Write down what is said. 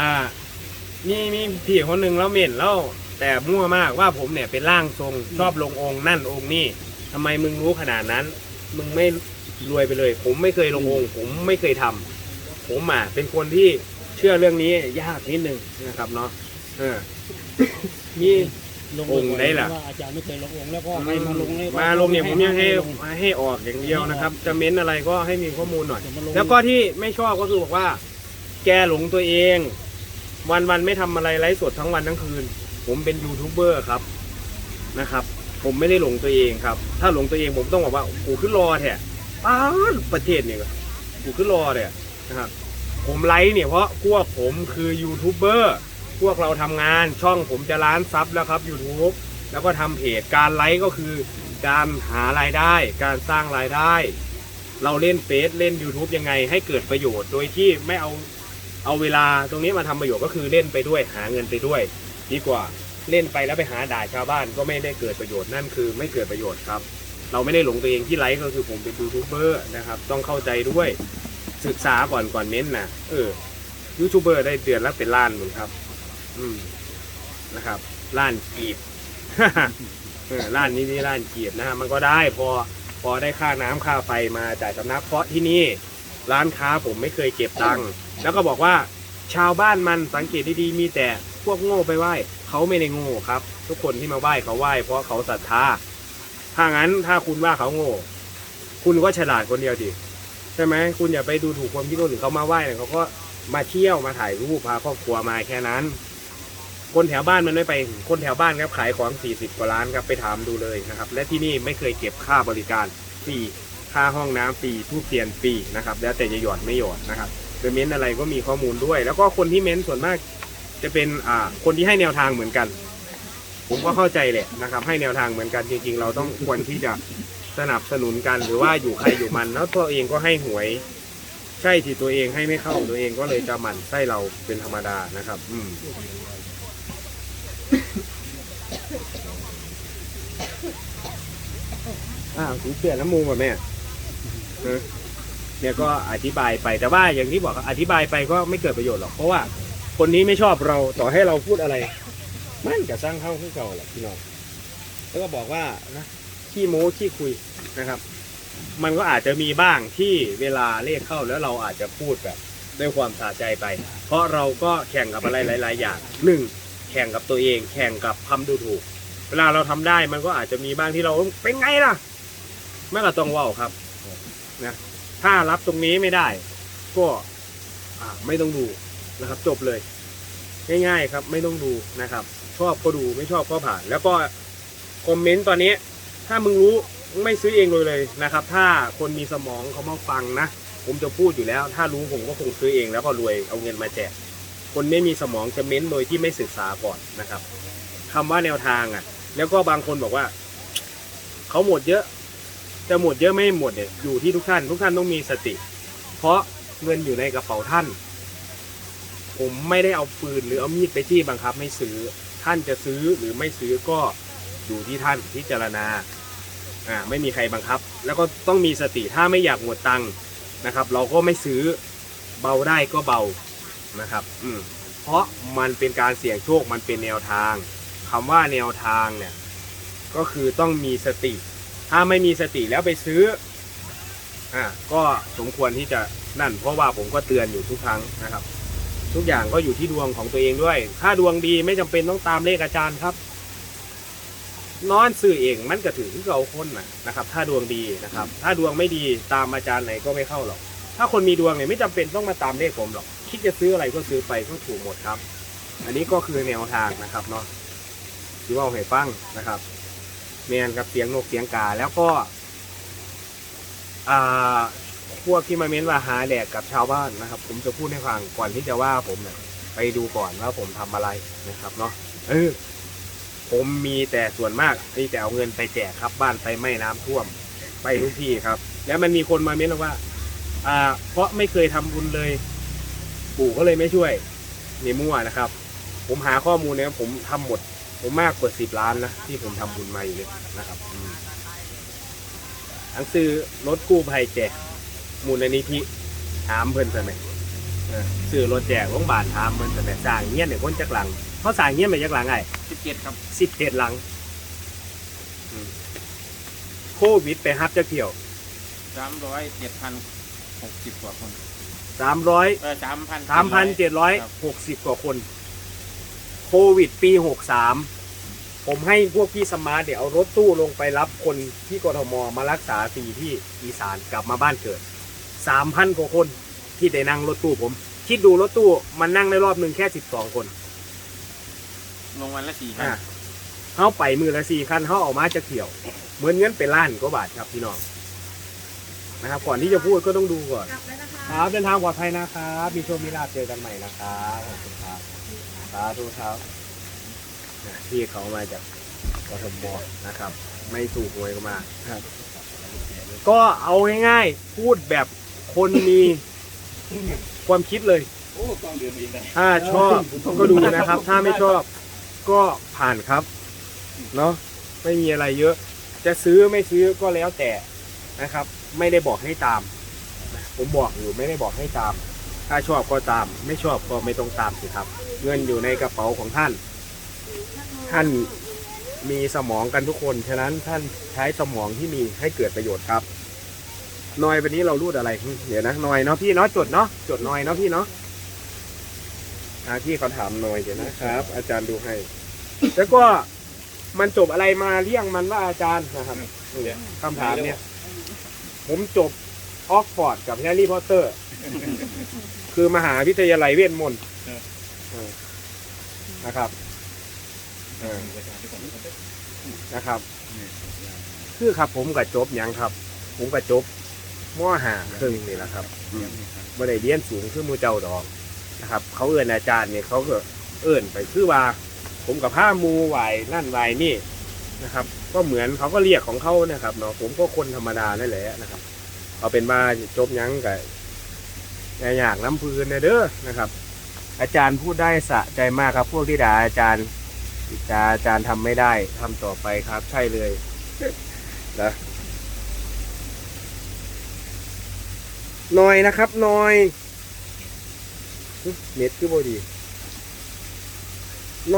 อ่ามีมีพี่คนหนึ่งแล้วเหม็นแล้วแต่มั่วมากว่าผมเนี่ยเป็นร่างทรงชอบลงองค์นั่นองค์นี่ทำไมมึงรู้ขนาดนั้น มึงไม่รวยไปเลย ผมไม่เคยลงองค์ ผมไม่เคยทำผมอะเป็นคนที่เชื่อเรื่องนี้ยากนิดนึงนะครับเนาะเออมี ลงองค์ได้ล่ะ ว่าอาจารย์ไม่เคยลงองค์แล้วก็ให้มาลงเลยมาลงเนี่ยผมยังให้ลงให้ออกอย่างเดียวนะครับ จะเม้นอะไรก็ให้มีข้อมูลหน่อยจะมาลงแล้วก็ที่ไม่ชอบก็คือบอกว่า แกหลงตัวเอง วันวันๆไม่ทำอะไรไลฟ์สดทั้งวันทั้งคืน ผมเป็นยูทูบเบอร์ครับนะครับ ผมไม่ได้หลงตัวเองครับ ถ้าหลงตัวเองผมต้องบอกว่ากูขึ้นรอแท้ป้าประเทศเนี่ยกูขึ้นรอเนี่ยนะครับผมไลฟ์เนี่ยเพราะพวกผมคือยูทูบเบอร์พวกเราทำงานช่องผมจะล้านซับแล้วครับ YouTube แล้วก็ทำเพจการไลฟ์ก็คือการหารายได้ การสร้างรายได้ เราเล่นเฟซเล่น YouTube ยังไงให้เกิดประโยชน์ โดยที่ไม่เอา เอาเวลาตรงนี้มาทำประโยชน์ก็คือเล่นไปด้วยหาเงินไปด้วย ดีกว่าเล่นไปแล้วไปหาด่าชาวบ้านก็ไม่ได้เกิดประโยชน์นั่นคือไม่เกิดประโยชน์ครับ เราไม่ได้หลงตัวเองที่ไลฟ์ก็คือผมเป็นยูทูบเบอร์นะครับต้องเข้าใจด้วยศึกษาก่อนก่อนเม้นนะเออยูทูบเบอร์ได้เดือนละเป็นล้านหนึ่งครับ อืมนะครับล้านกีบเออล้านนี้นี่ล้านกีบนะฮะมันก็ได้พอพอได้ค่าน้ำค่าไฟมาจ่ายสำนักเพราะที่นี่ ร้านค้าผมไม่เคยเก็บตังค์แล้วก็บอกว่าชาวบ้านมันสังเกตดีๆมีแต่พวกโง่ไปไหว้เขาไม่ได้โง่ครับ ทุกคนที่มาไหว้เขาไหว้เพราะเขาศรัทธาถ้างั้นถ้าคุณว่าเขาโง่ คุณก็ฉลาดคนเดียวดิใช่ไหมคุณอย่าไปดูถูกความคิดคนอื่นเขามาไหว้เนี่ยเขาก็มาเที่ยวมาถ่ายรูปพาครอบครัวมาแค่นั้น คนแถวบ้านมันไม่ไป คนแถวบ้านครับขายของ40กว่าล้านครับไปถามดูเลยนะครับ และที่นี่ไม่เคยเก็บค่าบริการฟรี ค่าห้องน้ำฟรีทูบเทียนฟรีนะครับ แล้วแต่จะหยอดไม่หยอดนะครับโดยเม้นอะไรก็มีข้อมูลด้วย แล้วก็คนที่เม้นส่วนมากจะเป็นอ่าคนที่ให้แนวทางเหมือนกัน ผมก็เข้าใจแหละนะครับ ให้แนวทางเหมือนกันจริง ๆ เราต้องควรที่จะสนับสนุนกันหรือว่าอยู่ใครอยู่มันแล้วตัวเองก็ให้หวย ใช่ที่ตัวเองให้ไม่เข้าตัวเองก็เลยจะหมั่นไส้เราเป็นธรรมดานะครับ อืมอ้าวถึงเปลี่ยนน้ำมูกป่ะแม่ เนี่ยก็อธิบายไปแต่ว่าอย่างที่บอกอธิบายไปก็ไม่เกิดประโยชน์หรอกเพราะว่าคนนี้ไม่ชอบเราต่อให้เราพูดอะไร มันก็สร้างเข้าขึ้นเก่าแหละพี่น้องแล้วก็บอกว่านะขี้โม้ขี้คุยนะครับ มันก็อาจจะมีบ้างที่เวลาเลขเข้าแล้วเราอาจจะพูดแบบด้วยความสะใจไป เพราะเราก็แข่งกับอะไรหลาย ๆ อย่างหนึ่งแข่งกับตัวเอง แข่งกับคำดูถูก เวลาเราทำได้มันก็อาจจะมีบ้างที่เราเป็นไงล่ะไม่ก็ต้องว่าครับ นะถ้ารับตรงนี้ไม่ได้ ก็ไม่ต้องดูนะครับ จบเลย ง่ายๆครับ ไม่ต้องดูนะครับ ชอบก็ดูไม่ชอบก็ผ่าน แล้วก็คอมเมนต์ตอนนี้ ถ้ามึงรู้ไม่ซื้อเองเลยเลยนะครับ ถ้าคนมีสมองเขามาฟังนะผมจะพูดอยู่แล้ว ถ้ารู้ผมก็คงซื้อเองแล้วก็รวยเอาเงินมาแจกคนไม่มีสมองจะเม้นโดยที่ไม่ศึกษาก่อนนะครับคำว่าแนวทางอะ แล้วก็บางคนบอกว่าเขาหมดเยอะ แต่หมดเยอะไม่หมดเนี่ยอยู่ที่ทุกท่าน ทุกท่านต้องมีสติ เพราะเงินอยู่ในกระเป๋าท่าน ผมไม่ได้เอาปืนหรือเอามีดไปจี้บังคับไม่ซื้อท่านจะซื้อหรือไม่ซื้อก็อยู่ที่ท่านพิจารณาอ่าไม่มีใครบังคับ แล้วก็ต้องมีสติถ้าไม่อยากหมดตังค์นะครับ เราก็ไม่ซื้อเบาได้ก็เบานะครับอืมเพราะมันเป็นการเสี่ยงโชคมันเป็นแนวทางคำว่าแนวทางเนี่ยก็คือต้องมีสติ ถ้าไม่มีสติแล้วไปซื้ออ่าก็สมควรที่จะนั่น เพราะว่าผมก็เตือนอยู่ทุกครั้งนะครับ ทุกอย่างก็อยู่ที่ดวงของตัวเองด้วย ถ้าดวงดีไม่จำเป็นต้องตามเลขอาจารย์ครับ นอนสื่อเองมันก็ถือที่เราคนนะนะครับ ถ้าดวงดีนะครับ ถ้าดวงไม่ดีตามอาจารย์ไหนก็ไม่เข้าหรอก ถ้าคนมีดวงเนี่ยไม่จำเป็นต้องมาตามเลขผมหรอก คิดจะซื้ออะไรก็ซื้อไปก็ถูกหมดครับ อันนี้ก็คือแนวทางนะครับเนาะที่ว่าให้ฟังนะครับ เมียนกับเสียงนกเสียงกา แล้วก็อ่าพวกที่มาเม้นว่าหาแดกกับชาวบ้านนะครับ ผมจะพูดให้ฟังก่อนที่จะว่าผมเนี่ยไปดูก่อนว่าผมทำอะไรนะครับเนาะเออผมมีแต่ส่วนมากที่จะเอาเงินไปแจกครับบ้านไฟไหม้น้ำท่วม ไปทุกที่ครับ แล้วมันมีคนมาเม้นว่า อ่า เพราะไม่เคยทำบุญเลย ปู่ก็เลยไม่ช่วยนี่มั่วนะครับ ผมหาข้อมูลเนี่ยผมทำหมด ผมมากกว่าสิบล้านนะที่ผมทำบุญมาอยู่เนี่ยนะครับอืมหนังสือรถกู้ภัยแจกมูลนิธิถามเพื่อนเพื่อนไหมเออซื้อรถแจกโรงพยาบาลทามมันแต่สร้างเงี้ยเนี่ยคนจักหลังเขาสร้างเงี้ยไปจักหลังไงสิบเจ็ดครับสิบเจ็ดหลังอืมโควิดไปฮับจะเกี่ยวสามร้อยเจ็ดพันหกสิบกว่าคนสามร้อยเออสามพันสามพันเจ็ดร้อยหกสิบกว่าคน โควิดปีหกสามผมให้พวกพี่สมาร์ทเดี๋ยวเอารถตู้ลงไปรับคนที่กทมมารักษาฟรีที่อีสานกลับมาบ้านเกิดสามพันกว่าคนที่ได้นั่งรถตู้ผม คิดดูรถตู้มันนั่งได้รอบหนึ่งแค่สิบสองคนลงวันละสี่พันอะเขาไปมือละสี่คันเขาเออกมาจะเขี่ยว เหมือนเงินเป็นล้านกว่าบาทครับพี่น้องนะครับ ก่อนที่จะพูดก็ต้องดูก่อน กลับแล้วนะคะ ครับเดินทางปลอดภัยนะครับ มีโชคมีลาภเจอกันใหม่นะครับขอบคุณครับ สาธุครับนะพี่เขามาจากกทมนะครับ ไม่ถูกหวยก็มาครับ ก็เอาง่ายๆ พูดแบบคนมี ความคิดเลย โอ้กองเดือนเองได้ถ้าชอบก็ดูนะครับ ถ้าไม่ชอบก็ผ่านครับ เนาะไม่มีอะไรเยอะ จะซื้อไม่ซื้อก็แล้วแต่นะครับ ไม่ได้บอกให้ตามนะผมบอกอยู่ไม่ได้บอกให้ตาม ถ้าชอบก็ตาม ไม่ชอบก็ไม่ต้องตามสิครับ เงินอยู่ในกระเป๋าของท่าน ท่านมีสมองกันทุกคน ฉะนั้นท่านใช้สมองที่มีให้เกิดประโยชน์ครับนอยวันนี้เรารูดอะไร เดี๋ยวนะนอยเนาะพี่เนาะจดเนาะจดนอยเนาะพี่เนาะอาที่เขาถามหน่อยเดี๋ยวนะครับ อาจารย์ดูให้ แล้วก็มันจบอะไรมาเรียกมันว่าอาจารย์นะครับนี่คำถามเนี่ย ผมจบออกฟอร์ดกับแฮร์รี่พอตเตอร์ คือมหาวิทยาลัยเวทมนต์เออนะครับเออนะครับ คือครับผมกับจบหยังครับ ผมกับจบมหาครึ่งนี่แหละครับบ่ได้เรียนสูงคือหมูเจ้าดอกนะครับ เขาเอื่นอาจารย์เนี่ยเขาก็เอื่นไปคือว่า ผมกับผ้ามูไหวนั่นไหวนี่นะครับ ก็เหมือนเขาก็เรียกของเขานะครับเนาะผมก็คนธรรมดานั่นแหละนะครับ เอาเป็นว่าจบหยังกับ อยากน้ำพื้นนะเด้อนะครับ อาจารย์พูดได้สะใจมากครับ พวกที่ด่าอาจารย์ด่าอาจารย์ทำไม่ได้ทำต่อไปครับ ใช่เลยนะหน่อยนะครับหน่อยเน็ตคือบ่ดี